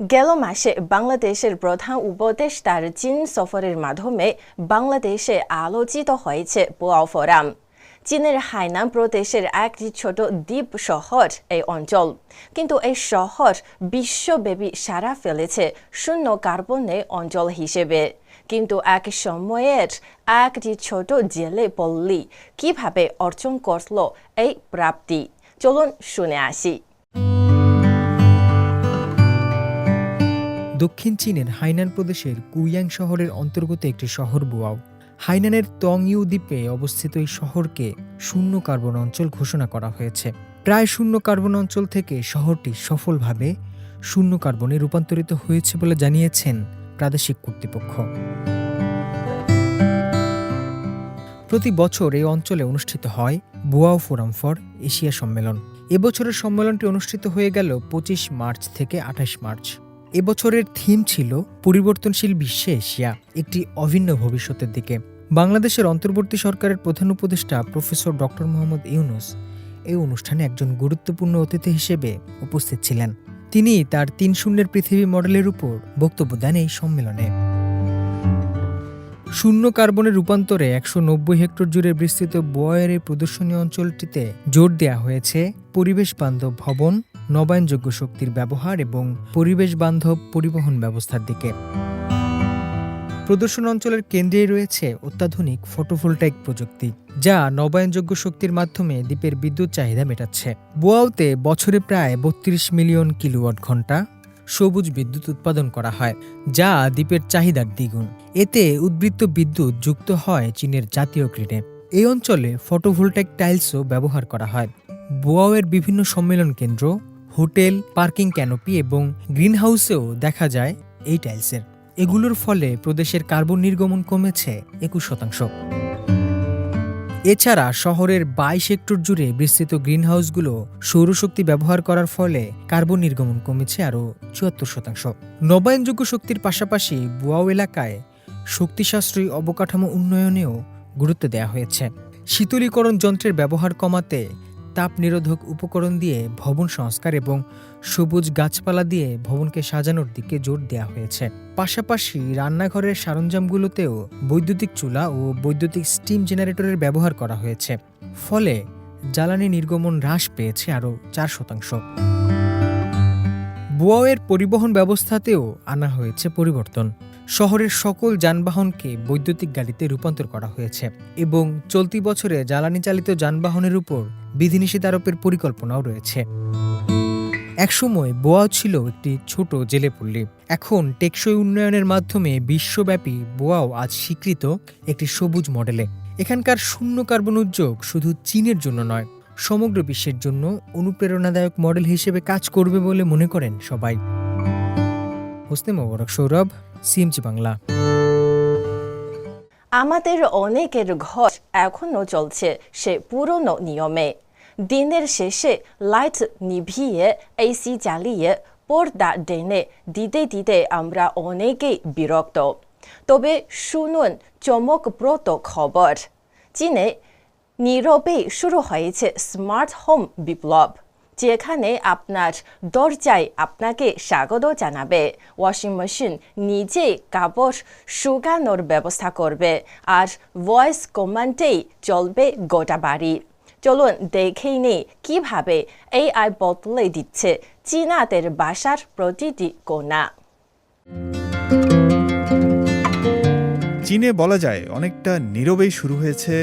গেল মাসে বাংলাদেশের প্রধান উপদেষ্টার চীন সফরের মাধ্যমে বাংলাদেশে আলোচিত হয়েছে বোয়াও ফোরাম। চীনের হাইনান প্রদেশের একটি ছোট দ্বীপ শহর এই অঞ্চল। কিন্তু এই শহর বিশ্বব্যাপী সারা ফেলেছে শূন্য কার্বনে অঞ্চল হিসেবে। কিন্তু এক সময়ের একটি ছোট জেলে পল্লী কীভাবে অর্জন করল এই প্রাপ্তি? চলুন শুনে আসি। দক্ষিণ চীনের হাইনান প্রদেশের কুইয়াং শহরের অন্তর্গত একটি শহর বুয়াও। হাইনানের তংইউ দ্বীপে অবস্থিত এই শহরকে শূন্য কার্বন অঞ্চল ঘোষণা করা হয়েছে। প্রায় শূন্য কার্বন অঞ্চল থেকে শহরটি সফলভাবে শূন্য কার্বনে রূপান্তরিত হয়েছে বলে জানিয়েছেন প্রাদেশিক কর্তৃপক্ষ। প্রতি বছর এই অঞ্চলে অনুষ্ঠিত হয় বুয়াও ফোরাম ফর এশিয়া সম্মেলন। এবছরের সম্মেলনটি অনুষ্ঠিত হয়ে গেল পঁচিশ মার্চ থেকে আঠাশ মার্চ। এবছরের থিম ছিল পরিবর্তনশীল বিশ্বে এশিয়া, একটি অভিন্ন ভবিষ্যতের দিকে। বাংলাদেশের অন্তর্বর্তী সরকারের প্রধান উপদেষ্টা প্রফেসর ডক্টর মোহাম্মদ ইউনুস এই অনুষ্ঠানে একজন গুরুত্বপূর্ণ অতিথি হিসেবে উপস্থিত ছিলেন। তিনি তার তিন শূন্যের পৃথিবী মডেলের উপর বক্তব্য দেন এই সম্মেলনে। শূন্য কার্বনের রূপান্তরে একশো নব্বই হেক্টর জুড়ে বিস্তৃত বোয়ারের এই প্রদর্শনী অঞ্চলটিতে জোর দেওয়া হয়েছে পরিবেশ বান্ধব ভবন, নবায়নযোগ্য শক্তির ব্যবহার এবং পরিবেশ বান্ধব পরিবহন ব্যবস্থার দিকে। প্রদর্শন অঞ্চলের কেন্দ্রে রয়েছে অত্যাধুনিক ফটোভোল্টাইক প্রযুক্তি, যা নবায়নযোগ্য শক্তির মাধ্যমে দ্বীপের বিদ্যুৎ চাহিদা মেটাচ্ছে। বোয়াওতে বছরে প্রায় বত্রিশ মিলিয়ন কিলোওয়াট ঘণ্টা সবুজ বিদ্যুৎ উৎপাদন করা হয়, যা দ্বীপের চাহিদার দ্বিগুণ। এতে উদ্বৃত্ত বিদ্যুৎ যুক্ত হয় চীনের জাতীয় গ্রিডে। এই অঞ্চলে ফটোভোল্টাইক টাইলসও ব্যবহার করা হয়। বোয়াওয়ের বিভিন্ন সম্মেলন কেন্দ্র, হোটেল, পার্কিং ক্যানোপি এবং গ্রিনহাউসেও দেখা যায় এই টাইলসের। এগুলোর ফলে প্রদেশের কার্বন নির্গমন কমেছে একুশ শতাংশ। এছাড়া শহরের বাইশ হেক্টর জুড়ে বিস্তৃত গ্রিনহাউসগুলো সৌরশক্তি ব্যবহার করার ফলে কার্বন নির্গমন কমেছে আরও চুয়াত্তর শতাংশ। নবায়নযোগ্য শক্তির পাশাপাশি বুয়াও এলাকায় শক্তি সাশ্রয়ী অবকাঠামো উন্নয়নেও গুরুত্ব দেওয়া হয়েছে। শীতলীকরণ যন্ত্রের ব্যবহার কমাতে তাপ নিরোধক উপকরণ দিয়ে ভবন সংস্কার এবং সবুজ গাছপালা দিয়ে ভবনকে সাজানোর দিকে জোর দেওয়া হয়েছে। পাশাপাশি রান্নাঘরের সরঞ্জামগুলোতেও বৈদ্যুতিক চুলা ও বৈদ্যুতিক স্টিম জেনারেটরের ব্যবহার করা হয়েছে। ফলে জ্বালানি নির্গমন হ্রাস পেয়েছে আরও চার শতাংশ। বুয়াওয়ের পরিবহন ব্যবস্থাতেও আনা হয়েছে পরিবর্তন। শহরের সকল যানবাহনকে বৈদ্যুতিক গাড়িতে রূপান্তর করা হয়েছে এবং চলতি বছরে জ্বালানি চালিত যানবাহনের উপর বিধিনিষেধ আরোপের পরিকল্পনাও রয়েছে। একসময় বোয়াও ছিল একটি ছোট জেলেপল্লী। এখন টেকসই উন্নয়নের মাধ্যমে বিশ্বব্যাপী বোয়াও আজ স্বীকৃত একটি সবুজ মডেলে। এখানকার শূন্য কার্বন উদ্যোগ শুধু চীনের জন্য নয়, সমগ্র বিশ্বের জন্য অনুপ্রেরণাদায়ক মডেল হিসেবে কাজ করবে বলে মনে করেন সবাই। হোসনে মোবারক, সৌরভ, সিএমজি বাংলা। আমাদের অনেকের ঘর এখনও চলছে সে পুরনো নিয়মে। দিনের শেষে লাইট নিভিয়ে, এসি জ্বালিয়ে, পর্দা ডেনে দিতে দিতে আমরা অনেকেই বিরক্ত। তবে শুনুন চমকপ্রদ খবর। চীনে নীরবেই শুরু হয়েছে স্মার্ট হোম বিপ্লব। যেখানে আপনার দরজায় আপনাকে স্বাগত জানাবে। ওয়াশিং মেশিন নিজেই কাপড় শুকানোর ব্যবস্থা করবে আর ভয়েস কমান্ডেই চলবে গোটা বাড়ি। চলুন দেখেই নেই কীভাবে এআই বদলে দিচ্ছে চীনাদের বাসার প্রতিটি কোনা চীনে বলা যায় অনেকটা নীরবেই শুরু হয়েছে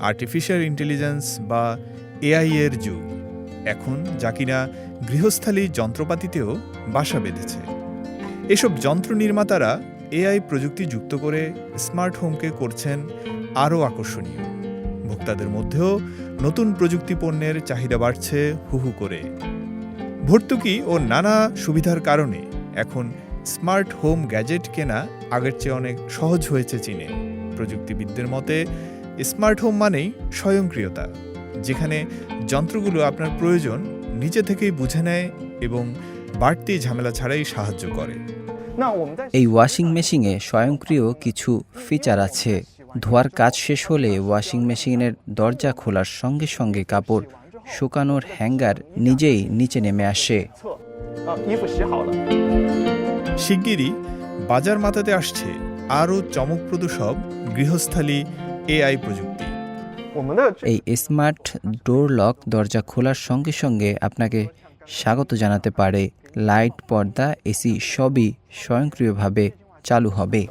আর্টিফিশিয়াল ইন্টেলিজেন্স বা এআই এর যুগ। এখন যা কিনা গৃহস্থালী যন্ত্রপাতিতেও বাসা বেঁধেছে। এসব যন্ত্র নির্মাতারা এআই প্রযুক্তি যুক্ত করে স্মার্ট হোমকে করছেন আরও আকর্ষণীয়। ভোক্তাদের মধ্যেও নতুন প্রযুক্তি পণ্যের চাহিদা বাড়ছে হুহু করে। ভর্তুকি ও নানা সুবিধার কারণে এখন স্মার্ট হোম গ্যাজেট কেনা আগের চেয়ে অনেক সহজ হয়েছে চীনে। প্রযুক্তিবিদদের মতে, স্মার্ট হোম মানেই স্বয়ংক্রিয়তা। যেখানে যন্ত্রগুলো আপনার প্রয়োজন নিজে থেকেই বুঝে নেয় এবং বাড়তি ঝামেলা ছাড়াই সাহায্য করে। এই ওয়াশিং মেশিনে স্বয়ংক্রিয় কিছু ফিচার আছে। ধোয়ার কাজ শেষ হলে ওয়াশিং মেশিনের দরজা খোলার সঙ্গে সঙ্গে কাপড় শুকানোর হ্যাঙ্গার নিজেই নিচে নেমে আসে। শিগগিরই বাজার মাতাতে আসছে আরও চমকপ্রদ সব গৃহস্থালী এআই প্রযুক্তি। এই স্মার্ট ডোর লক দরজা খোলার সঙ্গে সঙ্গে আপনাকে স্বাগত জানাতে পারে। লাইট পর্দা এসি সবই স্বয়ংক্রিয়ভাবে চালু হবে।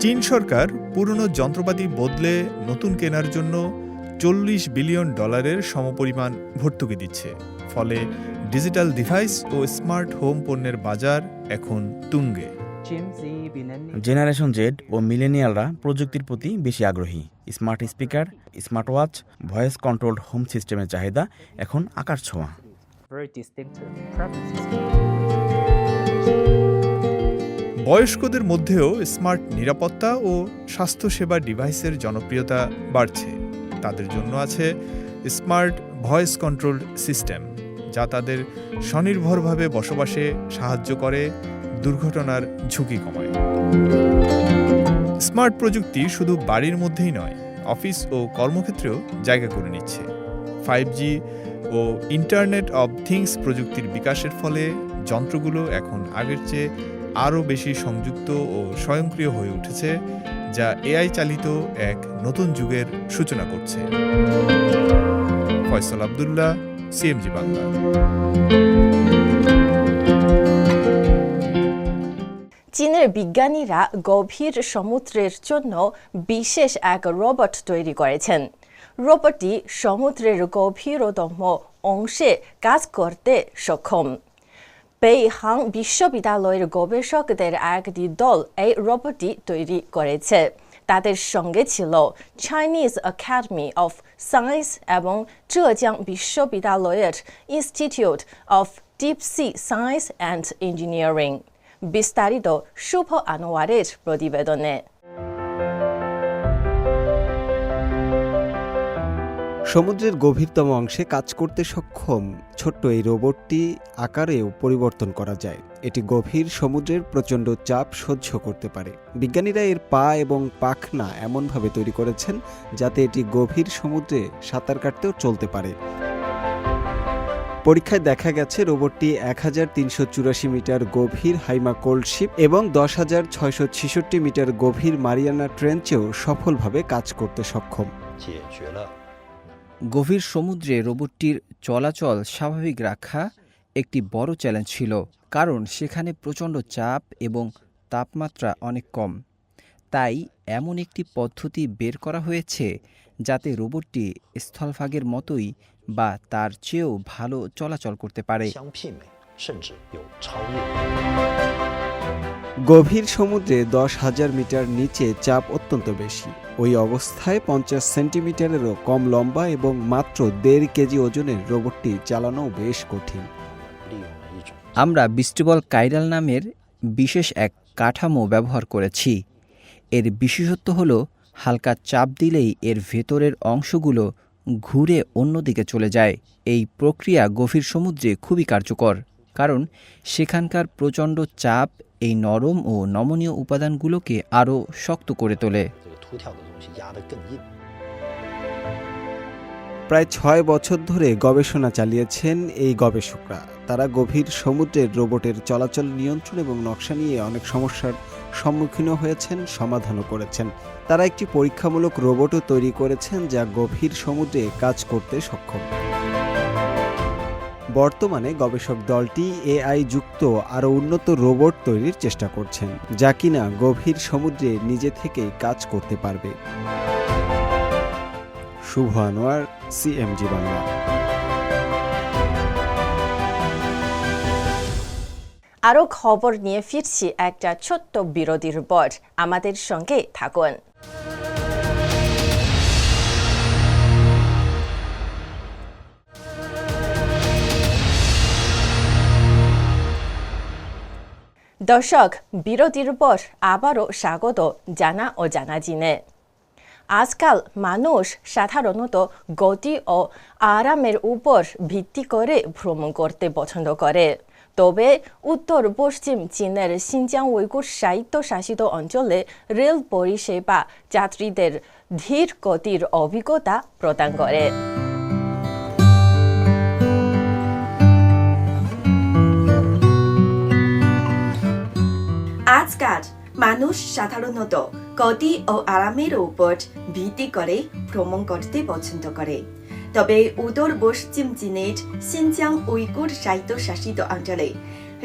চীন সরকার পুরনো যন্ত্রপাতি বদলে নতুন কেনার জন্য চল্লিশ বিলিয়ন ডলারের সমপরিমাণ ভর্তুকি দিচ্ছে। ফলে ডিজিটাল ডিভাইস ও স্মার্ট হোম পণ্যের বাজার এখন তুঙ্গে। জেনারেশন জেড ও মিলেনিয়ালরা প্রযুক্তির প্রতি বেশি আগ্রহী। Smart speaker smart watch voice controlled home সিস্টেমের চাহিদা এখন আকার ছোঁয়া। বয়স্কদের মধ্যেও স্মার্ট নিরাপত্তা ও স্বাস্থ্যসেবা ডিভাইসের জনপ্রিয়তা বাড়ছে। তাদের জন্য আছে স্মার্ট ভয়েস কন্ট্রোল সিস্টেম যা তাদের স্বনির্ভরভাবে বসবাসে সাহায্য করে দুর্ঘটনার ঝুঁকি কমায়। স্মার্ট প্রযুক্তি শুধু বাড়ির মধ্যেই নয়, অফিস ও কর্মক্ষেত্রেও জায়গা করে নিচ্ছে। ফাইভ জি ও ইন্টারনেট অব থিংস প্রযুক্তির বিকাশের ফলে যন্ত্রগুলো এখন আগের চেয়ে আরও বেশি সংযুক্ত ও স্বয়ংক্রিয় হয়ে উঠেছে, যা এআই চালিত এক নতুন যুগের সূচনা করছে। ফয়সাল আবদুল্লাহ, সিএমজি বাংলা। চীনের বিজ্ঞানীরা গভীর সমুদ্রের জন্য বিশেষ এক রোবট তৈরি করেছেন। রোবটটি সমুদ্রের গভীরতম অংশে কাজ করতে সক্ষম। বেইহাং বিশ্ববিদ্যালয়ের গবেষকদের একটি দল এই রোবটটি তৈরি করেছে। তাদের সঙ্গে ছিল চাইনিজ একাডেমি অফ সায়েন্স এবং জেজিয়াং বিশ্ববিদ্যালয়ের institute of deep sea science and engineering বিস্তারিত শুভ আনোয়ারের প্রতিবেদনে। সমুদ্রের গভীরতম অংশে কাজ করতে সক্ষম ছোট্ট এই রোবটটি আকারেও পরিবর্তন করা যায়। এটি গভীর সমুদ্রের প্রচণ্ড চাপ সহ্য করতে পারে। বিজ্ঞানীরা এর পা এবং পাখনা এমনভাবে তৈরি করেছেন যাতে এটি গভীর সমুদ্রে সাঁতার কাটতেও চলতে পারে। পরীক্ষায় দেখা গেছে রোবটটি এক হাজার তিনশো চুরাশি মিটার গভীর হাইমা কোল্ডশিপ এবং দশ মিটার গভীর মারিয়ানা ট্রেঞ্চেও সফলভাবে কাজ করতে সক্ষম গভীর সমুদ্রে রোবটটির চলাচল স্বাভাবিক রাখা একটি বড় চ্যালেঞ্জ ছিল কারণ সেখানে প্রচণ্ড চাপ এবং তাপমাত্রা অনেক কম তাই এমন একটি পদ্ধতি বের করা হয়েছে যাতে রোবটটি স্থলভাগের মতোই বা তার চেয়েও ভালো চলাচল করতে পারে। গভীর সমুদ্রে দশ হাজার মিটার নিচে চাপ অত্যন্ত বেশি। ওই অবস্থায় পঞ্চাশ সেন্টিমিটারেরও কম লম্বা এবং মাত্র দেড় কেজি ওজনের রোবটটি চালানো বেশ কঠিন। আমরা বিস্টিবল কাইরাল নামের বিশেষ এক কাঠামো ব্যবহার করেছি। এর বিশেষত্ব হল হালকা চাপ দিলেই এর ভেতরের অংশগুলো ঘুরে অন্যদিকে চলে যায়। এই প্রক্রিয়া গভীর সমুদ্রে খুবই কার্যকর, কারণ সেখানকার প্রচণ্ড চাপ এই নরম ও নমনীয় উপাদানগুলোকে আরও শক্ত করে তোলে। প্রায় ছয় বছর ধরে গবেষণা চালিয়েছেন এই গবেষকরা। তারা গভীর সমুদ্রের রোবটের চলাচল নিয়ন্ত্রণ এবং নকশা নিয়ে অনেক সমস্যার সম্মুখীন হয়েছেন, সমাধানও করেছেন। তারা একটি পরীক্ষামূলক রোবটও তৈরি করেছেন যা গভীর সমুদ্রে কাজ করতে সক্ষম। বর্তমানে গবেষক দলটি এআই যুক্ত আরও উন্নত রোবট তৈরির চেষ্টা করছেন, যা কিনা গভীর সমুদ্রে নিজে থেকেই কাজ করতে পারবে। শুভ আনোয়ার, সিএমজি বাংলা। আরও খবর নিয়ে ফিরছি একটা ছোট্ট বিরতির পর। আমাদের সঙ্গে থাকুন। দর্শক বিরতির পর আবারও স্বাগত জানা ও জানা জিনে আজকাল মানুষ সাধারণত গতি ও আরামের উপর ভিত্তি করে ভ্রমণ করতে পছন্দ করে। তবে উত্তর পশ্চিম চীনের সিনজিয়াং উইগুর স্বায়ত্তশাসিত অঞ্চলে রেল পরিষেবা যাত্রীদের ধীর গতির অভিজ্ঞতা প্রদান করে। আজকাল মানুষ সাধারণত গতি ও আরামের উপর ভিত্তি করে ভ্রমণ করতে পছন্দ করে। তবে উত্তর পশ্চিম চীনের সিনজিয়াং উইগুর স্বায়ত্তশাসিত অঞ্চলে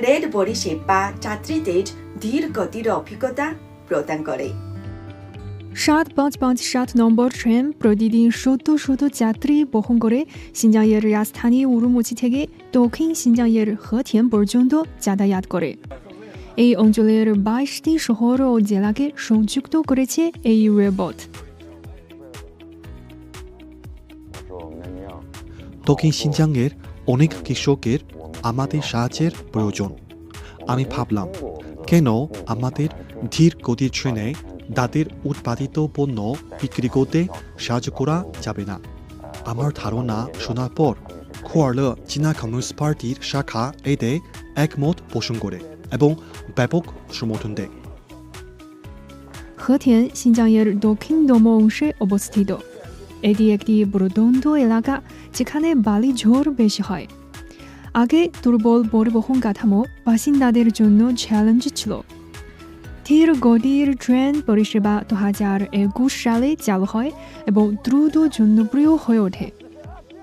রেল পরিষেবা যাত্রীদের ধীর গতির অভিজ্ঞতা প্রদান করে। সাত পাঁচ পাঁচ সাত নম্বর ট্রেন প্রতিদিন শত শত যাত্রী বহন করে সিনজাংয়ের রাজধানী উরুমুচি থেকে দক্ষিণ সিনজাংয়ের হথিয়ান পর্যন্ত যাতায়াত করে। এই অঞ্চলের বাইশটি শহর ও জেলাকে সংযুক্ত করেছে এই রেলপথ। দক্ষিণ সিনজাংয়ের অনেক কৃষকের আমাদের সাহায্যের প্রয়োজন। আমি ভাবলাম, কেন আমাদের ধীর গতির ট্রেনে তাদের উৎপাদিত পণ্য বিক্রি করতে সাহায্য করা যাবে না? আমার ধারণা শোনার পর খোয়ারল চীনা কমিউনিস্ট পার্টির শাখা এতে একমত পোষণ করে এবং ব্যাপক সমর্থন দেয়। হথিয়ান সিনজাংয়ের দক্ষিণতম অংশে অবস্থিত। এটি একটি প্রদন্ত এলাকা যেখানে বালি ঝড় বেশি হয়। আগে দুর্বল পরিবহন কাঠামো বাসিন্দাদের জন্য চ্যালেঞ্জ ছিল। ধীর গতির ট্রেন পরিষেবা দু হাজার একুশ সালে চালু হয় এবং দ্রুত জনপ্রিয় হয়ে ওঠে।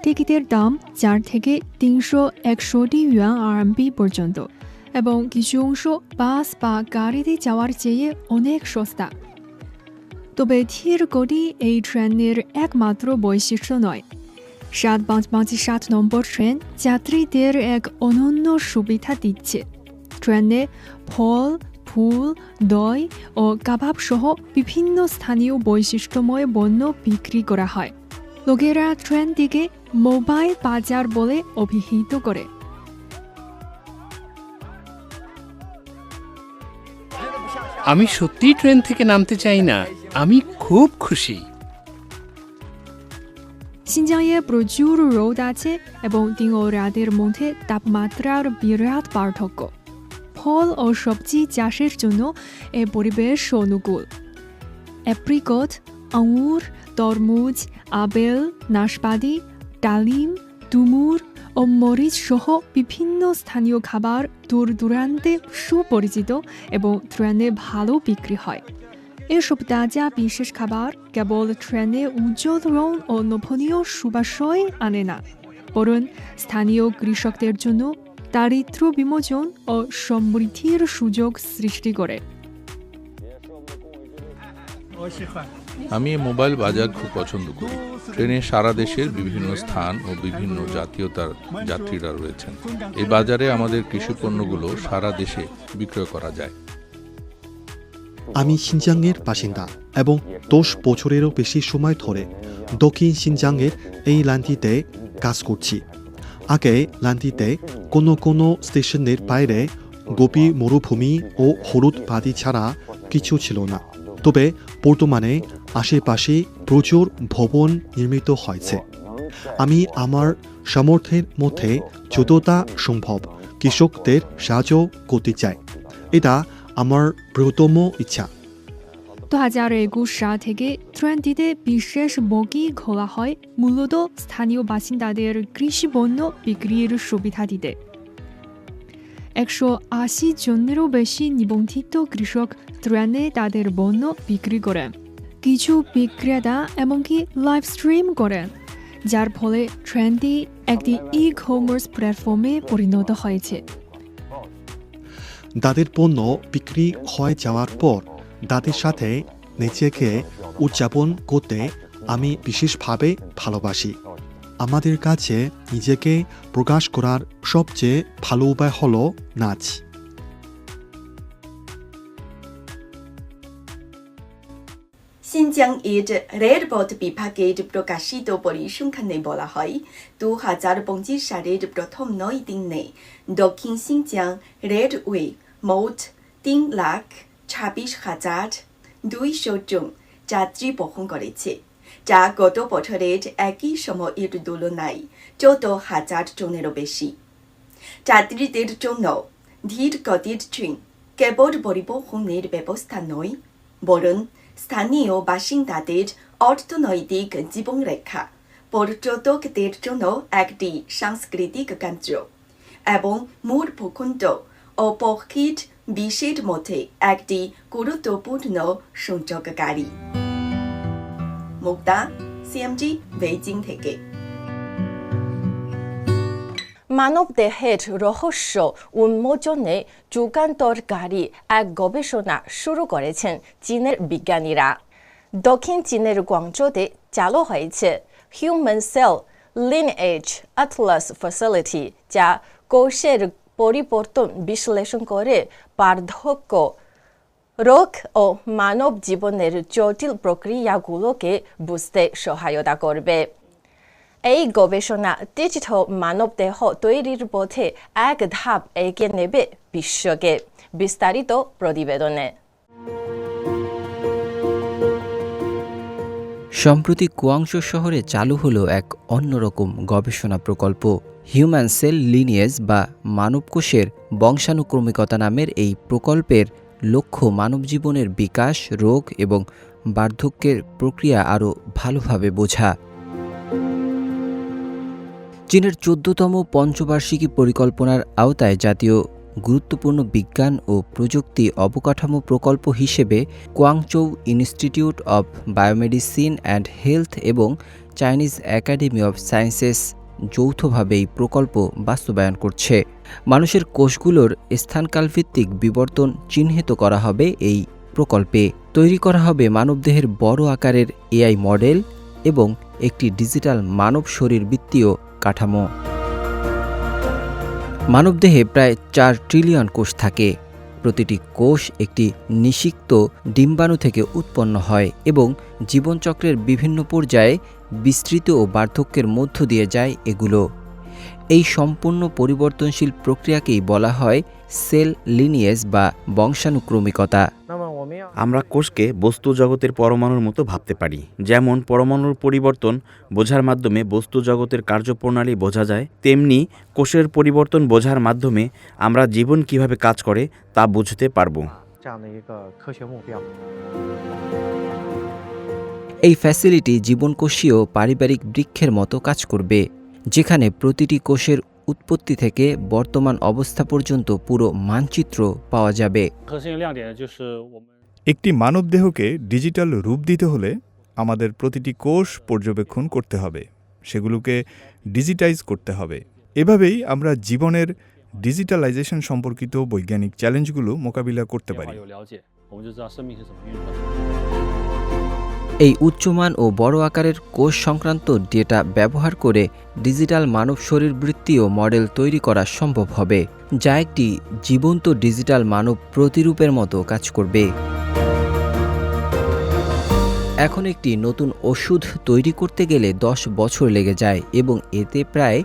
টিকিটের দাম চার থেকে তিনশো একষট্টি ইউয়ান আরএমপি পর্যন্ত এবং কিছু অংশ বাস বা গাড়িতে যাওয়ার চেয়ে অনেক সস্তা। তবে ধীর গতি এই ট্রেনের একমাত্র বৈশিষ্ট্য নয়। সাত পাঁচ পাঁচ সাত নম্বর ট্রেন যাত্রীদের এক অনন্য সুবিধা দিচ্ছে। ট্রেনে ফল, ফুল, দই ও কাবাব সহ বিভিন্ন স্থানীয় বৈশিষ্ট্যময় পণ্য বিক্রি করা হয়। লোকেরা ট্রেনটিকে মোবাইল বাজার বলে অভিহিত করে। আমি সত্যিই ট্রেন থেকে নামতে চাই না। আমি খুব খুশি। সিনজাংয়ে প্রচুর রোদ আছে এবং দিন ও রাতের মধ্যে তাপমাত্রার বিরাট পার্থক্য ফল ও সবজি চাষের জন্য এ পরিবেশ অনুকূল অ্যাপ্রিকট আঙুর তরমুজ আপেল নাশপাতি ডালিম ও মরিচ সহ বিভিন্ন স্থানীয় খাবার দূর দূরান্তে সুপরিচিত এবং ট্রেনে ভালো বিক্রি হয় এসব তাজা বিশেষ খাবার কেবল ট্রেনে উজ্জ্বল রং ও লোভনীয় সুবাসয় আনে না বরং স্থানীয় কৃষকদের জন্য দারিদ্র বিমোচন ও সমৃদ্ধির সুযোগ সৃষ্টি করে আমি মোবাইল বাজার খুব পছন্দ করি ট্রেনে সারা দেশের বিভিন্ন স্থান ও বিভিন্ন জাতীয়তার যাত্রীরা রয়েছেন এই বাজারে আমাদের কৃষি পণ্যগুলো সারা দেশে বিক্রয় করা যায় আমি সিনজাংয়ের বাসিন্দা এবং দশ বছরেরও বেশি সময় ধরে দক্ষিণ সিনজাংয়ের এই লাইনটিতে কাজ করছি। আগে লাইনটিতে কোনো কোনো স্টেশনের বাইরে গোপী মরুভূমি ও হলুদ বাদি ছাড়া কিছু ছিল না। তবে বর্তমানে আশেপাশে প্রচুর ভবন নির্মিত হয়েছে। আমি আমার সামর্থ্যের মধ্যে যতটা সম্ভব কৃষকদের সাহায্য করতে চাই। এটা আমার বৃহত্তম ইচ্ছা। হাজার একুশ সাল থেকে ট্রেনটিতে বিশেষ বগি খোলা হয় মূলত স্থানীয় বাসিন্দাদের কৃষি পণ্য বিক্রির সুবিধা দিতে একশো আশি জনেরও বেশি নিবন্ধিত কৃষক ট্রেনে তাদের পণ্য বিক্রি করেন কিছু বিক্রেতা এমনকি লাইভ স্ট্রিম করেন যার ফলে ট্রেনটি একটি ই কমার্স প্ল্যাটফর্মে পরিণত হয়েছে। তাদের পণ্য বিক্রি হয়ে যাওয়ার পর দাদের সাথে নিজেকে উদযাপন করতে আমি বিশেষভাবে ভালোবাসি। আমাদের কাছে নিজেকে প্রকাশ করার সবচেয়ে ভালো উপায় হলো নাচ। সিনজিয়াং ঈদ রেলপথ বিভাগের প্রকাশিত পরিসংখ্যানে বলা হয় দু হাজার পঁচিশ সালের প্রথম নয় দিনে দক্ষিণ সিনজিয়াং রেলওয়ে মোট তিন লাখ ছাব্বিশ হাজার দুইশো জন যাত্রী বহন করেছে যা গত বছরের একই সময়ের তুলনায় চোদ্দ হাজার জনেরও বেশি যাত্রীদের জন্য ধীর গতির ট্রেন কেবল পরিবহনের ব্যবস্থা নয় বরং স্থানীয় বাসিন্দাদের অর্থনৈতিক জীবন রেখা পর্যটকদের জন্য একটি সাংস্কৃতিক কেন্দ্র এবং মূল ভূখণ্ড ও পক্ষীর বিশ্বের মধ্যে একটি গুরুত্বপূর্ণ সংযোগকারী। মুক্তা সিএমজি বেইজিং থেকে। মানবদেহের রহস্য উন্মোচনে যুগান্তরকারী এক গবেষণা শুরু করেছেন চীনের বিজ্ঞানীরা। দক্ষিণ চীনের গুয়াংজোতে চালু হয়েছে human cell lineage atlas facility যা কোষের পরিবর্তন বিশ্লেষণ করে বার্ধক্য রোগ ও মানব জীবনের জটিল প্রক্রিয়াগুলোকে বুঝতে সহায়তা করবে। এই গবেষণা ডিজিটাল মানবদেহ তৈরির পথে এক ধাপ এগিয়ে নেবে বিশ্বকে। বিস্তারিত প্রতিবেদনে। সম্প্রতি কুয়াংশ শহরে চালু হলো এক অন্যরকম গবেষণা প্রকল্প। হিউম্যান সেল লিনিয়েজ বা মানবকোষের বংশানুক্রমিকতা নামের এই প্রকল্পের লক্ষ্য মানব জীবনের বিকাশ, রোগ এবং বার্ধক্যের প্রক্রিয়া আরও ভালোভাবে বোঝা। চীনের চোদ্দতম পঞ্চবার্ষিকী পরিকল্পনার আওতায় জাতীয় গুরুত্বপূর্ণ বিজ্ঞান ও প্রযুক্তি অবকাঠামো প্রকল্প হিসেবে Guangzhou institute of biomedicine and health এবং চাইনিজ একাডেমি অব সায়েন্সেস যৌথভাবে এই প্রকল্প বাস্তবায়ন করছে। মানুষের কোষগুলোর স্থানকালভিত্তিক বিবর্তন চিহ্নিত করা হবে এই প্রকল্পে। তৈরি করা হবে মানবদেহের বড় আকারের এআই মডেল এবং একটি ডিজিটাল মানব শরীর বৃত্তীয় কাঠামো। মানবদেহে প্রায় চার ট্রিলিয়ন কোষ থাকে। প্রতিটি কোষ একটি নিষিক্ত ডিম্বাণু থেকে উৎপন্ন হয় এবং জীবনচক্রের বিভিন্ন পর্যায়ে বিস্তৃত ও বার্ধক্যের মধ্য দিয়ে যায় এগুলো। এই সম্পূর্ণ পরিবর্তনশীল প্রক্রিয়াকেই বলা হয় সেল লিনিয়েজ বা বংশানুক্রমিকতা। আমরা কোষকে বস্তু জগতের পরমাণুর মতো ভাবতে পারি। যেমন পরমাণুর পরিবর্তন বোঝার মাধ্যমে বস্তু জগতের কার্যপ্রণালী বোঝা যায়, তেমনি কোষের পরিবর্তন বোঝার মাধ্যমে আমরা জীবন কীভাবে কাজ করে তা বুঝতে পারব। এই ফ্যাসিলিটি জীবনকোষীয় পারিবারিক বৃক্ষের মতো কাজ করবে, যেখানে প্রতিটি কোষের উৎপত্তি থেকে বর্তমান অবস্থা পর্যন্ত পুরো মানচিত্র পাওয়া যাবে। একটি মানবদেহকে ডিজিটাল রূপ দিতে হলে আমাদের প্রতিটি কোষ পর্যবেক্ষণ করতে হবে, সেগুলোকে ডিজিটাইজ করতে হবে। এভাবেই আমরা জীবনের ডিজিটালাইজেশন সম্পর্কিত বৈজ্ঞানিক চ্যালেঞ্জগুলো মোকাবিলা করতে পারি। এই উচ্চমান ও বড় আকারের কোষ সংক্রান্ত ডেটা ব্যবহার করে ডিজিটাল মানব শরীরবৃত্তীয় মডেল তৈরি করা সম্ভব হবে, যা একটি জীবন্ত ডিজিটাল মানব প্রতিরূপের মতো কাজ করবে। এখন একটি নতুন ওষুধ তৈরি করতে গেলে দশ বছর লেগে যায় এবং এতে প্রায়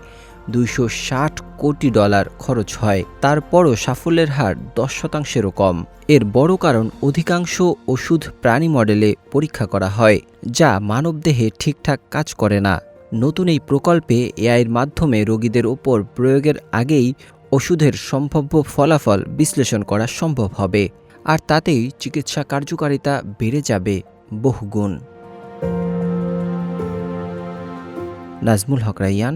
দুইশো ষাট কোটি ডলার খরচ হয়। তারপরও সাফল্যের হার দশ শতাংশেরও কম। এর বড় কারণ অধিকাংশ ওষুধ প্রাণী মডেলে পরীক্ষা করা হয়, যা মানবদেহে ঠিকঠাক কাজ করে না। নতুন এই প্রকল্পে এআইয়ের মাধ্যমে রোগীদের ওপর প্রয়োগের আগেই ওষুধের সম্ভাব্য ফলাফল বিশ্লেষণ করা সম্ভব হবে, আর তাতেই চিকিৎসা কার্যকারিতা বেড়ে যাবে বহুগুণ। নাজমুল হক রাইয়ান